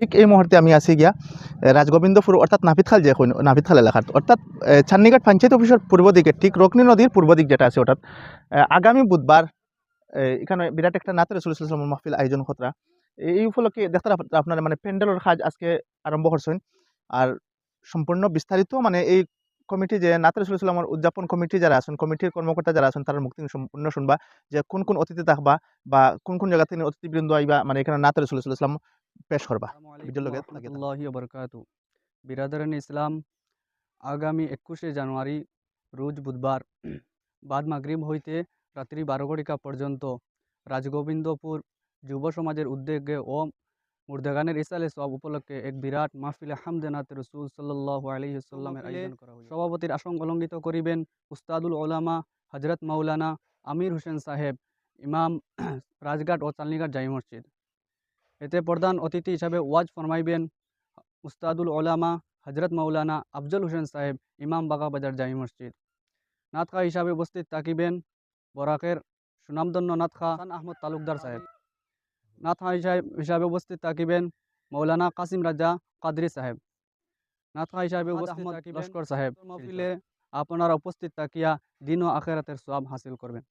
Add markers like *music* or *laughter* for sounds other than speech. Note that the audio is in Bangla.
ঠিক এই মুহূর্তে আমি আছি গিয়া রাজগোবিন্দপুর অর্থাৎ নাপিতখাল যে কইন- নাপিতখাল এলাকার অর্থাৎ চান্নিঘাট পঞ্চায়েত অফিসের পূর্ব দিকে, ঠিক রকনি নদীর পূর্ব দিক যেটা আছে অর্থাৎ আগামী বুধবার এখানে বিরাট একটা নাতের রসুল মাহফিল আয়োজন খতরা এই উপলক্ষে দেখতে আপনার মানে প্যান্ডেলের কাজ আজকে আরম্ভ করছেন আর সম্পূর্ণ বিস্তারিত মানে এই কমিটি যে নাতের রসুলামের উদযাপন কমিটি যারা আছেন কমিটির কর্মকর্তা যারা আছেন তারা মুক্তি সম্পূর্ণ শুনবা যে কোন কোন অতিথি থাকবা বা কোন কোন জায়গা থেকে অতিথিবৃন্দ আইবা মানে এখানে নাতের রসুলাম পেশ করবা। বিরাদরান ইসলাম আগামী একুশে জানুয়ারি রোজ বুধবার *clears throat* বাদ মাগরিব হইতে রাত্রি বারো ঘটিকা পর্যন্ত রাজগোবিন্দপুর যুব সমাজের উদ্যোগে ও মুর্দাগানের ইসালে সব উপলক্ষে এক বিরাট মাহফিলে হামদেনাত রসুল সাল্লাহ আলহিসাল্লামের আয়োজন করা হয়েছে সভাপতির আসন অলঙ্কিত করিবেন উস্তাদুল ওলামা হজরত মাওলানা আমির হোসেন সাহেব ইমাম *clears throat* রাজঘাট ও চালনিঘাট জাই মসজিদ। এতে প্রধান অতিথি হিসাবে ওয়াজ ফরমাইবেন উস্তাদুল ওলামা হজরত মৌলানা আফজল হোসেন সাহেব ইমাম বাগাবাজার জামি মসজিদ। নাতখা হিসাবে উপস্থিত থাকিবেন বরাকের সুনামধন্য নাতখা আহমদ তালুকদার সাহেব। নাতখা হিসাবে হিসাবে উপস্থিত থাকিবেন মৌলানা কাসিম রাজা কাদরি সাহেব। নাতখা হিসাবে উপস্থিত লস্কর সাহেব মহফিলে আপনারা উপস্থিত থাকিয়া দিন ও আখেরাতের সব হাসিল করবেন।